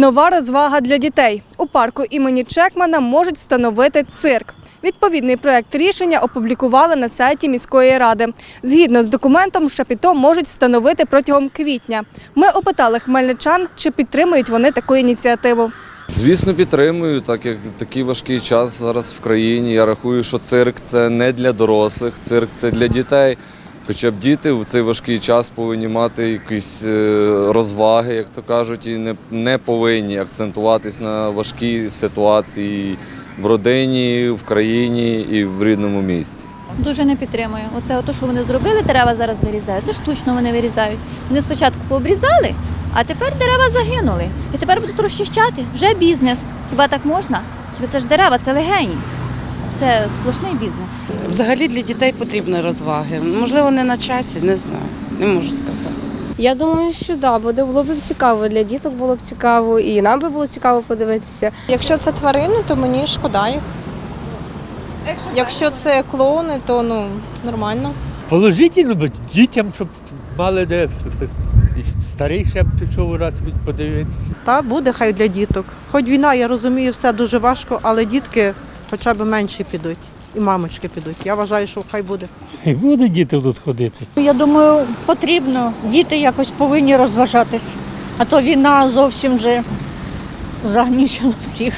Нова розвага для дітей. У парку імені Чекмана можуть встановити цирк. Відповідний проект рішення опублікували на сайті міської ради. Згідно з документом, шапіто можуть встановити протягом квітня. Ми опитали хмельничан, чи підтримують вони таку ініціативу. Звісно, підтримую, так як такий важкий час зараз в країні. Я рахую, що цирк це не для дорослих, цирк це для дітей. Хоча б діти в цей важкий час повинні мати якісь е, розваги, як то кажуть, і не, не повинні акцентуватись на важкій ситуації в родині, в країні і в рідному місці. Дуже не підтримую. Оце ото, що вони зробили, дерева зараз вирізають. Це штучно вони вирізають. Вони спочатку пообрізали, а тепер дерева загинули. І тепер будуть розчищати. Вже бізнес. Хіба так можна? Хіба це ж дерева, це легені. Це сплошний бізнес. Взагалі для дітей потрібні розваги. Можливо, не на часі, не знаю. Не можу сказати. Я думаю, що да, буде було б цікаво. Для діток було б цікаво, і нам би було цікаво подивитися. Якщо це тварини, то мені шкода їх. Якщо це клоуни, то ну нормально. Положительно, дітям, щоб мали де і старий ще б пішов раз подивитися. Та буде хай для діток. Хоч війна, я розумію, все дуже важко, але дітки хоча б менші підуть. І мамочки підуть. Я вважаю, що хай буде. І будуть діти тут ходити. Я думаю, потрібно. Діти якось повинні розважатись. А то війна зовсім вже загнічила всіх.